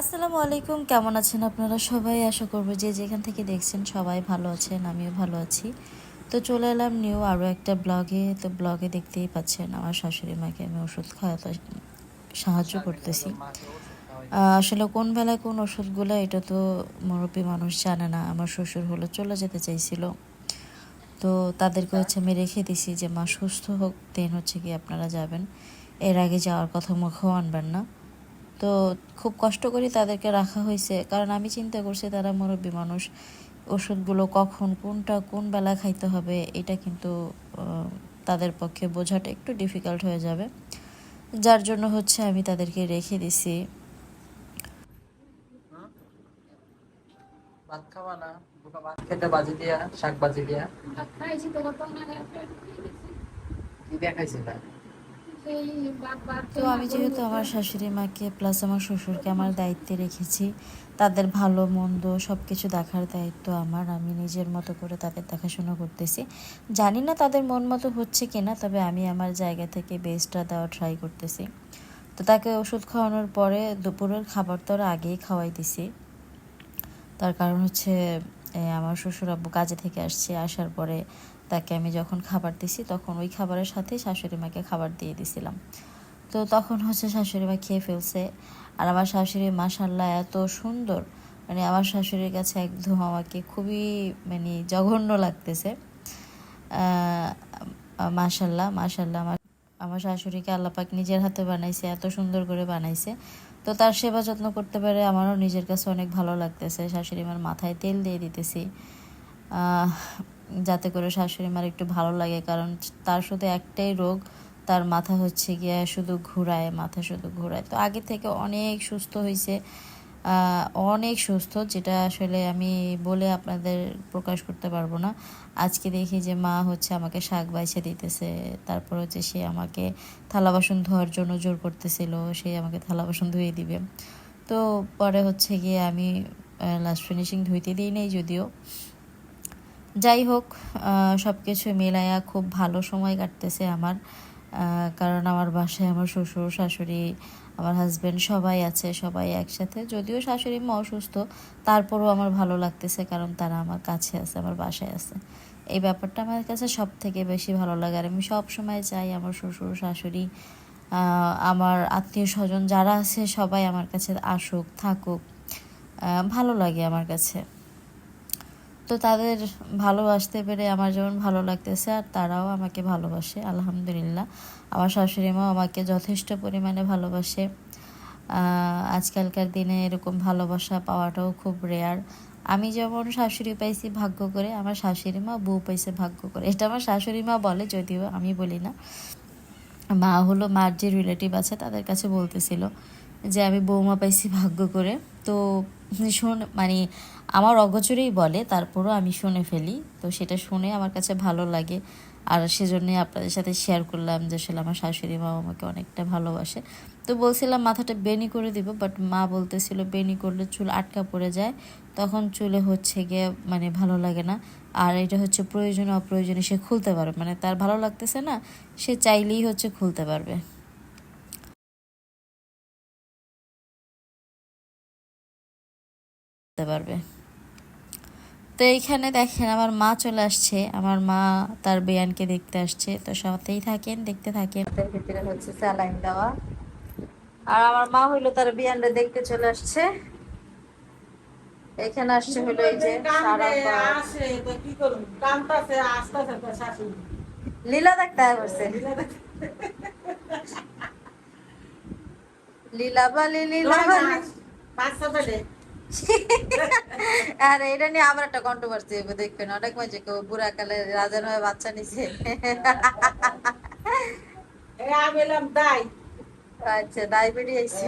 আসসালামু আলাইকুম, কেমন আছেন আপনারা সবাই? আশা করব যে যেখান থেকে দেখছেন সবাই ভালো আছেন, আমিও ভালো আছি। তো চলে এলাম নিউ আরও একটা ব্লগে। তো ব্লগে দেখতেই পাচ্ছেন আমার শাশুড়ি মাকে আমি ওষুধ খাওয়াতে সাহায্য করতেছি। আসলে কোন বেলায় কোন ওষুধগুলো এটা তো মুরব্বী মানুষ জানে না। আমার শ্বশুর হলো চলে যেতে চাইছিল। তো তাদেরকে হচ্ছে আমি রেখে দিছি যে মা সুস্থ হোক, দেন হচ্ছে কি আপনারা যাবেন। এর আগে যাওয়ার কথা মুখেও আনবেন না। তো খুব কষ্ট করে তাদেরকে রাখা হয়েছে। কারণ আমি চিন্তা করছি তারা মুরব্বী মানুষ ওষুধগুলো কখন কোনটা কোন বেলা খাইতে হবে এটা কিন্তু তাদের পক্ষে বোঝাটা একটু ডিফিকাল্ট হয়ে যাবে। যার জন্য হচ্ছে আমি তাদেরকে রেখে দিছি। ভাত খাওয়া না? দুটো ভাত খেতে বাজি দিয়া শাক বাজি দিয়া। খাইছি তো কি দেখাইছে না সেই বাপ বাপ তো আমি যেহেতু আমার শাশুড়ি মাকে প্লাস আমার শ্বশুরকে আমার দায়িত্বে রেখেছি, তাদের ভালো, মন্দ সব কিছু দেখার দায়িত্ব আমার। আমি নিজের মতো করে তাদের দেখাশোনা করতেছি। জানি না তাদের মন মতো হচ্ছে কিনা, তবে আমি আমার জায়গা থেকে বেস্টটা দেওয়া ট্রাই করতেছি। তো তাকে ওষুধ খাওয়ানোর পরে দুপুরের খাবার তো আগেই খাওয়াই দিছি। তার কারণ হচ্ছে আমার শ্বশুর আব্বু কাজে থেকে আসছে, আসার পরে তাকে আমি যখন খাবার দিছি, তখন ওই খাবারের সাথে শাশুড়ি মাকে খাবার দিয়ে দিছিলাম। তো তখন হচ্ছে শাশুড়ি মা খেয়ে ফেলছে। আর আমার শাশুড়ি মাসাল্লাহ এত সুন্দর। মানে আমার শাশুড়ির কাছে একদম আমাকে খুবই মানে জঘন্য লাগতেছে। মাসাল্লাহ মাসাল্লাহ আমার আমার শাশুড়িকে আল্লাপাক নিজের হাতে বানাইছে, এত সুন্দর করে বানাইছে। তো তার সেবা যত্ন করতে পারে আমারও নিজের কাছে অনেক ভালো লাগতেছে। শাশুড়ি মার মাথায় তেল দিয়ে দিতেছি। যাতে করে শাশুড়ি মার একটু ভালো লাগে, কারণ তার শুধু একটাই রোগ, তার মাথা হচ্ছে গিয়ে শুধু ঘুরায়, মাথা শুধু ঘুরায়। তো আগে থেকে অনেক সুস্থ হয়েছে অনেক সুস্থ, যেটা আসলে আমি বলে আপনাদের প্রকাশ করতে পারব না। আজকে দেখি যে মা হচ্ছে আমাকে শাক বাইছে দিতেছে, তারপর হচ্ছে সে আমাকে থালা বাসন ধোয়ার জন্য জোর করতেছিল, সে আমাকে থালা বাসন ধুয়ে দিবে। তো পরে হচ্ছে গিয়ে আমি লাস্ট ফিনিশিং ধুইতে দিই নেই যদিও। যাই হোক সব কিছু মেলায়া খুব ভালো সময় কাটতেছে আমার। কারণ আমার বাসায় আমার শ্বশুর, শাশুড়ি, আমার হাজব্যান্ড সবাই আছে, সবাই একসাথে। যদিও শাশুড়ি মা অসুস্থ, তারপরও আমার ভালো লাগতেছে কারণ তারা আমার কাছে আছে, আমার বাসায় আছে। এই ব্যাপারটা আমার কাছে সব থেকে বেশি ভালো লাগে। আর আমি সব সময় চাই আমার শ্বশুর, শাশুড়ি আমার আত্মীয় স্বজন যারা আছে সবাই আমার কাছে আসুক, থাকুক। ভালো লাগে আমার কাছে। তো তাদের ভালোবাসতে পেরে আমার যেমন ভালো লাগতেছে, আর তারাও আমাকে ভালোবাসে, আলহামদুলিল্লাহ। আমার শাশুড়ি মা আমাকে যথেষ্ট পরিমাণে ভালোবাসে। আজকালকার দিনে এরকম ভালোবাসা পাওয়াটাও খুব রেয়ার আমি যেমন শাশুড়ি পাইছি ভাগ্য করে, আমার শাশুড়ি মা বউ পাইছে ভাগ্য করে। এটা আমার শাশুড়ি মা বলে, যদিও আমি বলি না। মা হলো মার যে রিলেটিভ আছে, তাদের কাছে বলতেছিল যে, আমি বৌমা পাইছি ভাগ্য করে। তো শোন মানে আমার অগোচরেই বলে, তারপরও আমি শুনে ফেলি। তো সেটা শুনে আমার কাছে ভালো লাগে। আর সেজন্যই আপনাদের সাথে শেয়ার করলাম যে আসলে আমার শাশুড়ি মা আমাকে অনেকটা ভালোবাসে। তো বলছিলাম, মাথাটা বেনি করে দিব। বাট মা বলতেছিল বেনি করলে চুল আটকা পড়ে যায়, তখন চুলে হচ্ছে গিয়ে মানে ভালো লাগে না। আর এটা হচ্ছে প্রয়োজনে অপ্রয়োজনে সে খুলতে পারবে। মানে তার ভালো লাগতেছে না, সে চাইলেই হচ্ছে খুলতে পারবে। পারবে। তো এইখানে দেখেন আমার মা চলে আসছে। আমার মা তার বেয়ানকে দেখতে আসছে। তো সাথেই থাকেন দেখতে থাকেন। এর ভিতরে হচ্ছে স্যালাইন দেওয়া। আর আমার মা হইল তার বিয়ানটা দেখতে চলে আসছে। এখানে আসছে হলো এই যে লীলা দেখতে আসছে লীলা বালি লীলা বালি। আর এটা নিয়ে আবার একটা কন্ট্রোভার্সি হবে দেখবেন। অনেক মজা কেউ বুড়া কালে রাজার হয়ে বাচ্চা নিছে। আচ্ছা ডায়াবেটিস আইছে।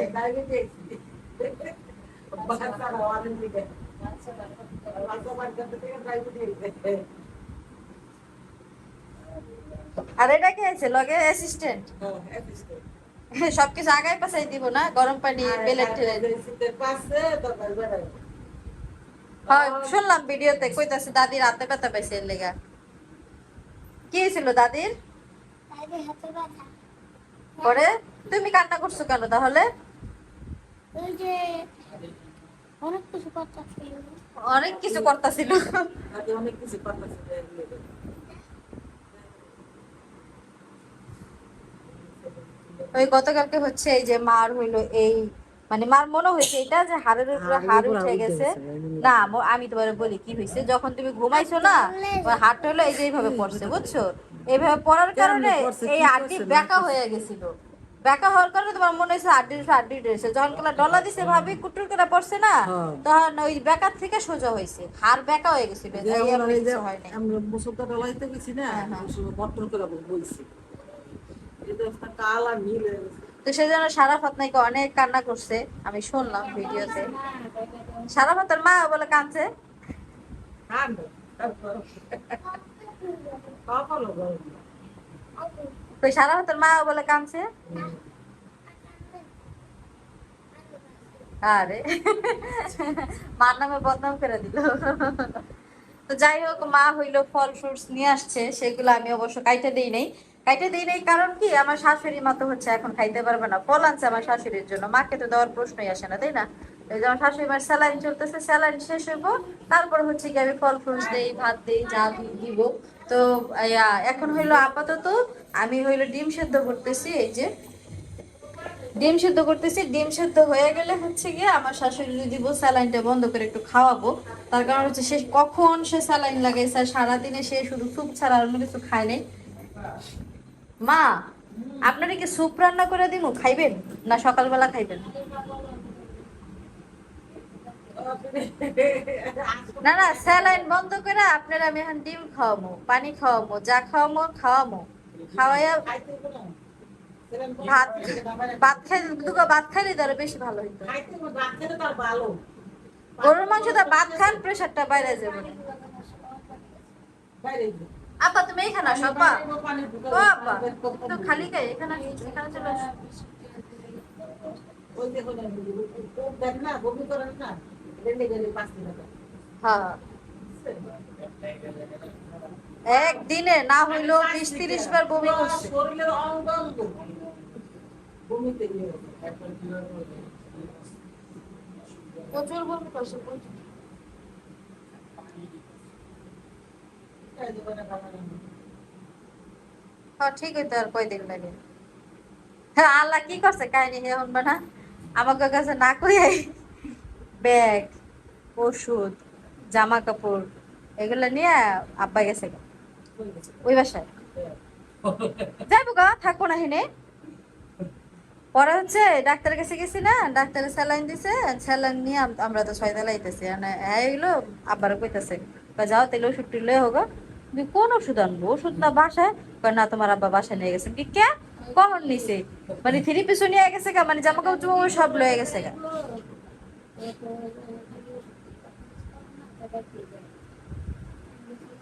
আর এটা কি আছে? লগে অ্যাসিস্ট্যান্ট সবকিছু আগায় পাশাই দিব না গরম পানি ঠেলে হয় শুনলাম ভিডিওতে কইতাছে দাদির হাতে ব্যথা পাইছে এর লেগা। কি হয়েছিল দাদির? পরে? তুমি কান্না করছ কেন তাহলে? অনেক কিছু কথা ছিল অনেক কিছু করতেছিল। অনেক কিছু কথা ছিল এগুলো। ওই গতকালকে হচ্ছে এই যে মার হইল এই মানে মার মনে হয়েছে এটা যে হাড়ের উপরে হাড় উঠে গেছে। গেছে, না আমি তোমার বলি কি হয়েছে যখন তুমি ঘুমাইছো না হাড়টা হলো এই যে এইভাবে পড়ছে বুঝছ? এইভাবে পড়ার কারণে এই আড্ডি ব্যাকা হয়ে গেছিল। ব্যাকা হওয়ার কারণে তোমার মনে হয়েছে আড্ডি আড্ডি উঠেছে যখন ডলা দিছে ভাবি কুটুর করে পড়ছে না হ্যাঁ। তখন ওই ব্যাকার থেকে সোজা হয়েছে। হাড় ব্যাকা হয়ে গেছিল হয় নাই। আমরা মুসলটা ডলাইতে গেছি না হ্যাঁ, হ্যাঁ। করে বলছি এই যে একটা কাল আর নীল হয়ে গেছে। তো সেই জন্য সারাফাত নাকি অনেক কান্না করছে। আমি শুনলাম ভিডিওতে। সারাফাতের মা বলে কাঁদছে। তো সারাফাতের মা বলে কাঁদছে? আরে মার নামে বদনাম করে দিল। তো যাই হোক মা হইল ফল ফ্রুটস নিয়ে আসছে। সেগুলো আমি অবশ্য কাইটে দিই নাই। কাইটে দিই নাই, কারণ কি? আমার শাশুড়ি মা তো হচ্ছে, এখন খাইতে পারবে না। ফল আনছে আমার শাশুড়ির জন্য। মাকে তো দেওয়ার প্রশ্নই আসে না, তাই না? এই যে আমার শাশুড়ি মার স্যালাইন চলতেছে, স্যালাইন শেষ হইব, তারপর হচ্ছে কি আমি ফল ফ্রুটস দেই, ভাত দেই, যা দিব। তো এখন হইল আপাতত আমি হইল ডিম সেদ্ধ করতেছি, এই যে। ডিম সেদ্ধ করতেছি, ডিম সেদ্ধ হয়ে গেলে হচ্ছে গিয়ে আমার শাশুড়ি দিব, স্যালাইনটা বন্ধ করে একটু খাওয়াবো। তার কারণ হচ্ছে সে কখন সে স্যালাইন লাগাইছে, সারাদিনে সে শুধু স্যুপ ছাড়া অন্য কিছু খায় নাই। মা, আপনারা কি স্যুপ রান্না করে দিব খাইবেন না সকালবেলা খাইবেন না না, স্যালাইন বন্ধ করে আপনারা আমি এখন ডিম খাওয়ামো, পানি খাওয়ামো, যা খাওয়ামো খাওয়ামো খাওয়াইয়া ভাত ভাত খাই দুটো ভাত খাইলে তার বেশি ভালো হইতো। গরুর মাংসটা ভাত খান প্রেশারটা বাইরে যাবে বাইরে। আপা তুমি এখানে আসো আপা। ও আপা তো খালি গায়ে এখানে এখানে চলে আসো। হ্যাঁ। একদিনে না হইলেও বিশ তিরিশ বার বমি করছে। প্রচুর বমি করছে হ্যাঁ ঠিক হইতো আর কয়দিন লাগে। হ্যাঁ আল্লাহ কি করছে? কাহিনী হে না। আমাকে কাছে না ব্যাগ, ওষুধ জামা কাপড় এগুলো নিয়ে আব্বা গেছে ওই বাসায়। যাইবো গা, থাকব না পরে হচ্ছে ডাক্তারের কাছে গেছি না ডাক্তারের স্যালাইন দিছে, স্যালাইন নিয়ে আমরা তো ছয় তালাইতেছি হ্যাঁ এগুলো আব্বারও কইতাছে যাও তাহলে ওষুধ টুলে হোক তুমি কোন ওষুধ আনব? ওষুধ না বাসায়? কয়, না, তোমার আব্বা বাসায় নিয়ে গেছে। কি কে? কখন নিছে? মানে থ্রি পিসও নিয়ে গেছে গা? মানে জামা কাপড় সব লয়ে গেছে গা।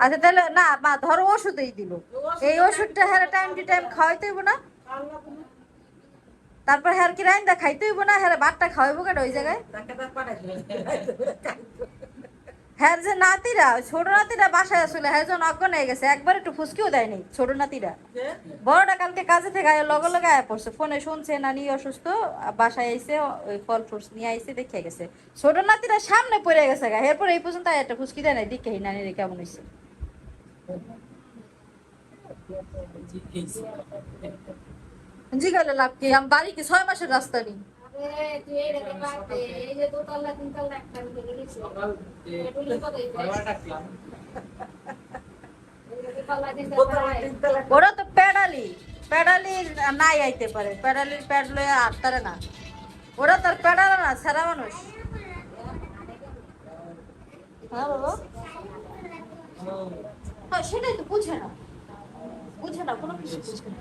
আচ্ছা তাহলে না, মা, ধরো ওষুধই দিল। এই ওষুধটা হ্যাঁ টাইম টু টাইম খাওয়াইতে হইব না। তারপর হ্যাঁ কি রাইন্দা খাইতে হইব না? হ্যাঁ ভাতটা খাওয়াইবো কেন ওই জায়গায়। হ্যাঁ যে নাতিরা ছোট নাতিরা বাসায় আসলে হ্যাঁ যখন অজ্ঞান হয়ে গেছে। একবার একটু ফুসকিও দেয়নি ছোট নাতিরা। বড়টা কালকে কাজে থেকে আয় লগে লগে আয়া পড়ছে। ফোনে শুনছে নানি অসুস্থ বাসায় আইসে ওই ফল ফ্রুটস নিয়ে আইসে দেখে গেছে। ছোট নাতিরা সামনে পড়ে গেছে গা। এরপর এই পর্যন্ত একটা ফুসকি দেয় নাই। দেখে নানিরে কেমন হয়েছে জিগালে লাভ কি? আমি বাড়ি কি ছয় মাসের রাস্তা নেই? ওরা তো প্যাডালি প্যাডালি নাই আইতে পারে প্যাডালির প্যাড লয়ে আটতারে না। ওরা তো আর প্যাডাল না, সারা মানুষ। হ্যাঁ হ্যাঁ সেটাই তো বুঝে না। বুঝে না, কোনো কিছু বুঝে না।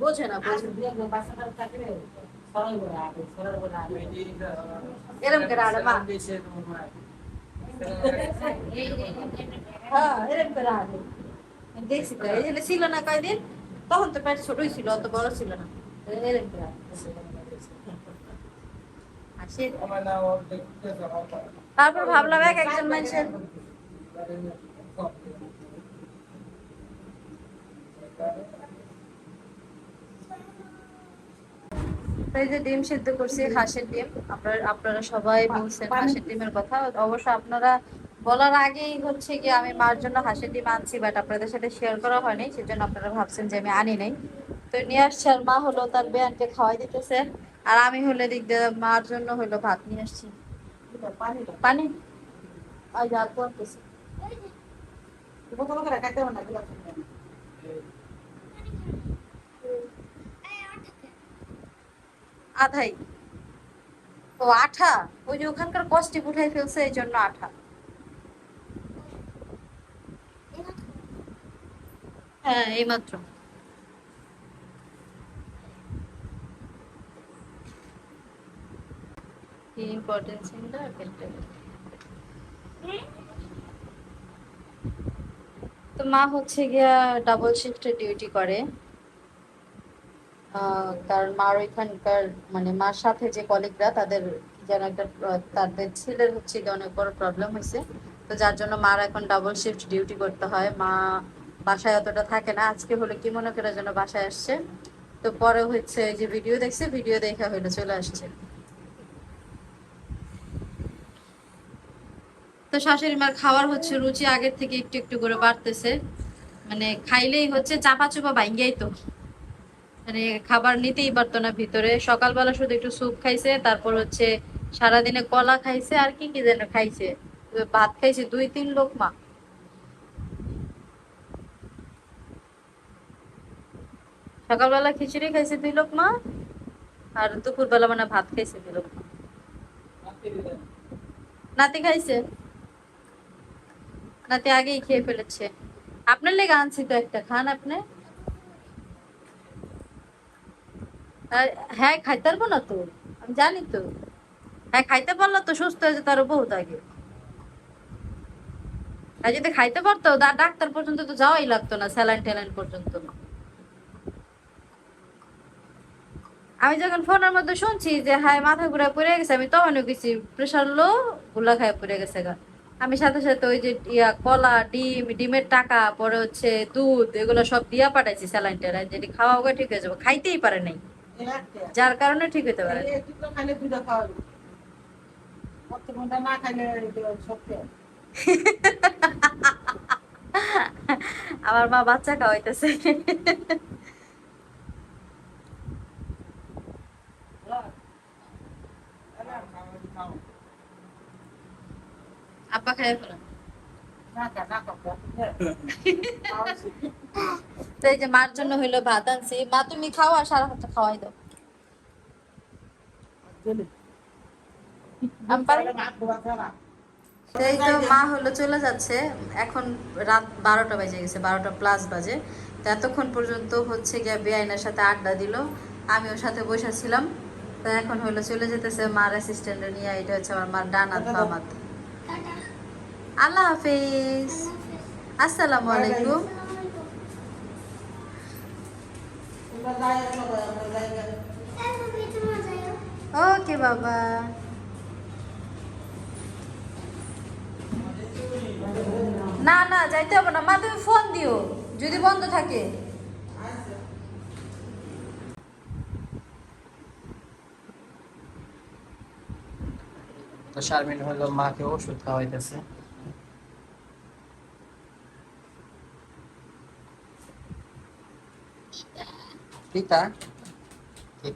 বোঝে না বোঝে না। এরম করে আরে মা এই যে, হ্যাঁ এরম করে আরে আমি দেখছি তো এই যে ছিল না কয়দিন তখন তো প্যাট ছোটই ছিল অত বড় ছিল না এরম করে আরে। আসে তারপর ভাবলাম এক একজন মানুষের যে ডিম সিদ্ধ করছি, হাঁসের ডিম, আপনারা আপনারা সবাই বলছেন হাঁসের ডিমের কথা, অবশ্য আপনারা বলার আগেই হচ্ছে কি আমি মার জন্য হাঁসের ডিম আনছি বাট আপনাদের সাথে শেয়ার করা হয়নি, সেজন্য আপনারা ভাবছেন যে আমি আনি নাই। তো নিয়ে আসছে আর মা হলো, তার বেয়ানকে খাওয়াই দিতেছে, আর আমি হলে দিক দিয়ে মার জন্য হলো ভাত নিয়ে আসছি। পানি? আর করতেছি বোতল করে খাইতে হবে না গ্লাস করে। আধাই। ও আঠা? ওই যে ওখানকার কষ্টিপ উঠাই ফেলছে, এই জন্য আঠা। হ্যাঁ মা হচ্ছে গিয়া ডাবল শিফটে ডিউটি করে। কারণ মার ওইখানকার মানে মার সাথে যে কলিগরা তাদের যেন একটা তাদের ছেলের হচ্ছে অনেক বড় প্রবলেম হয়েছে। তো যার জন্য মার এখন ডাবল শিফট ডিউটি করতে হয়। মা বাসায় অতটা থাকে না। আজকে হলো কি মনে করার জন্য বাসায় আসছে। তো পরে হচ্ছে যে ভিডিও দেখছে ভিডিও দেখা হইল চলে আসছে। তো শাশুড়ি মার খাওয়ার হচ্ছে রুচি আগের থেকে একটু একটু করে বাড়তেছে। মানে খাইলেই হচ্ছে চাপা চুপা ভাঙ্গিয়াই তো। মানে খাবার নিতেই পারতো না ভিতরে। সকালবেলা শুধু একটু স্যুপ খাইছে, তারপর হচ্ছে সারাদিনে কলা খাইছে আর কি কি যেন খাইছে। ভাত খাইছে দুই তিন লোক মা। সকালবেলা খিচুড়ি খাইছে দুই লোক মা, আর দুপুরবেলা মানে ভাত খাইছে দুই লোক মা। নাতি খাইছে? নাতি আগেই খেয়ে ফেলেছে। আপনার লেগে আনছি তো একটা, খান আপনি আর হ্যাঁ খাইতে পারব না তো? আমি জানি তো। হ্যাঁ খাইতে পারল তো সুস্থ হয়েছে তারও বহুত আগে। আর যদি খাইতে পারতো ডাক্তার পর্যন্ত তো যাওয়াই লাগতো না, স্যালাইন ট্যালাইন পর্যন্ত। আমি যখন ফোনের মধ্যে শুনছি যে হ্যাঁ মাথা ঘুরে পড়ে গেছে, আমি তখনও গেছি প্রেশার লো গুলা খায় পড়ে গেছে গা। আমি সাথে সাথে ওই যে ইয়া, কলা, ডিম, ডিমের টাকা, পরে হচ্ছে দুধ, এগুলো সব দিয়া পাঠাইছি স্যালাইন ট্যালাইন, যেটি খাওয়া ঠিক হয়ে যাবে। খাইতেই পারে নাই। যার কারণে ঠিক হতে পারে। আমার মা বাচ্চা খাওয়াইতেছে। আব্বা খাই ফেলেন না খা, না খা, খা। খাওয়া উচিত। তো এই যে মার জন্য হইল ভাত আনছি। মা তুমি খাও আর সারা হাতটা খাওয়াই দাও। এই তো মা হলো চলে যাচ্ছে। এখন রাত বারোটা বাজে গেছে বারোটা প্লাস বাজে। তো এতক্ষণ পর্যন্ত হচ্ছে গিয়ে বেআইনের সাথে আড্ডা দিল। আমি ওর সাথে বসেছিলাম তো এখন হলো চলে যেতেছে মার অ্যাসিস্ট্যান্ট নিয়ে। এটা হচ্ছে আমার মার ডান হাত বাম হাত। আল্লাহ হাফিজ। আসসালামু আলাইকুম তোমরা যাই সবাই, আমরা যাই যাই। ওকে বাবা না না, যাইতে হবে না। মা, তুমি ফোন দিও, যদি বন্ধ থাকে। তো শারমিন হলো, মাকে ওষুধ খাওয়াইতেছে। পিতা ঠিক।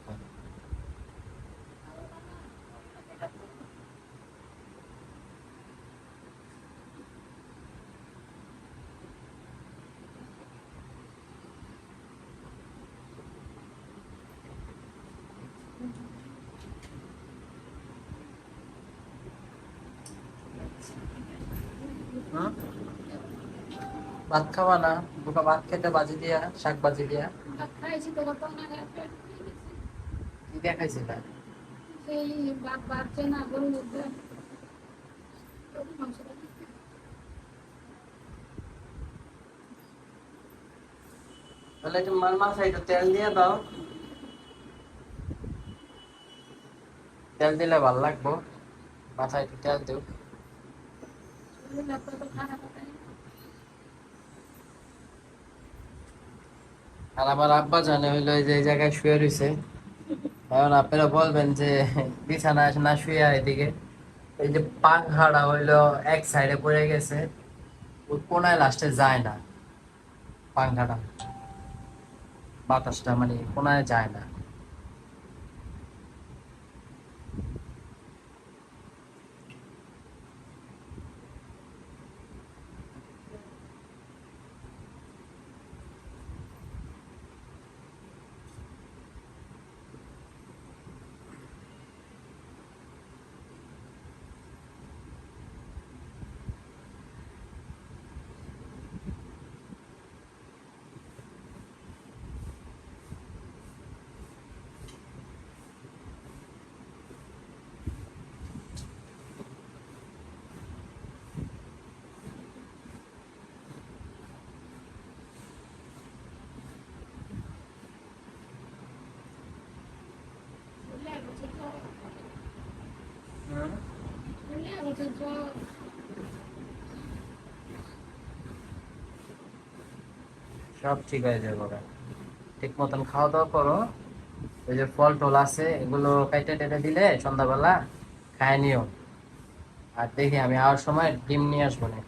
ভাত খাওয়া না দুটো ভাত খেতে বাজি দিয়া শাক বাজি দিয়া। কি দেখাইছিল সেই বাচ্চা না গরু তাহলে একটু মার মাথায় একটু তেল দিয়ে দাও। তেল দিলে ভালো লাগবো। মাথায় একটু তেল দিও। আর আমার আব্বা জানে হইল যে জায়গায় শুয়ে রয়েছে এখন আপনারা বলবেন যে, বিছানা না শুয়ে আর এদিকে। এই যে পাখাড়া হইল এক সাইডে পড়ে গেছে। ওই কোনায় লাস্টে যায় না। পাখাটা বাতাসটা মানে কোনায় যায় না। সব ঠিক হয়ে যাবে ঠিক মতন খাওয়া দাওয়া করো। ওই যে ফল টল আছে, এগুলো কাইটে টেটে দিলে সন্ধ্যাবেলা খায় নিও। আর দেখি আমি আর সময় ডিম নিয়ে আসব না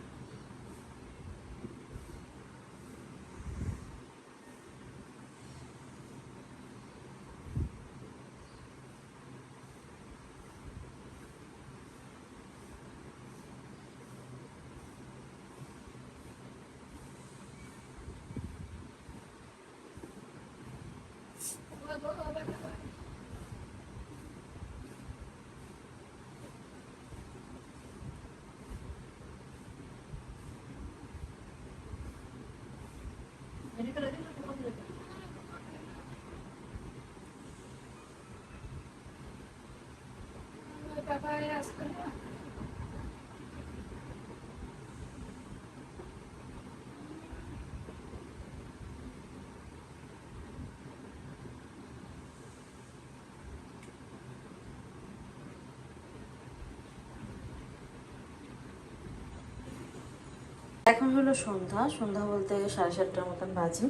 এখন হলো সন্ধ্যা। সন্ধ্যা বলতে সাড়ে সাতটার মতন বাজে।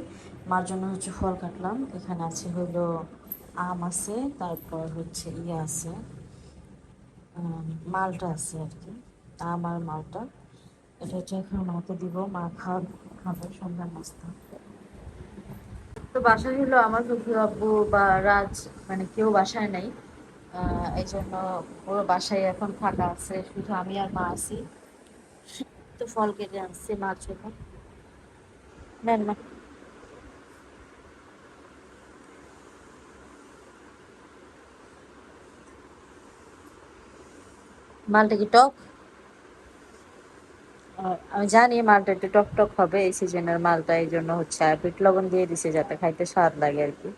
মার জন্য হচ্ছে ফল কাটলাম। এখানে আছে হলো আম আছে, তারপর হচ্ছে ইয়ে আছে। মালটা আছে আর কি আম আর মালটা। এটা হচ্ছে এখন মাকে দিব, মা খাওয়া, খাবে সন্ধ্যার নাস্তা। তো বাসায় হলো আমার শুধু আব্বু বা রাজ মানে কেউ বাসায় নাই। এই জন্য পুরো বাসায় এখন ফাঁকা আছে, শুধু আমি আর মা আছি। তো ফল কেটে আনছে মার জন্য। নেন না মালটা কি টক? আমি জানি মালটা একটু টক টক হবে, এই সিজনের মালটা এই জন্য হচ্ছে আর লবণ দিয়ে দিছে যাতে খাইতে স্বাদ লাগে আর কি।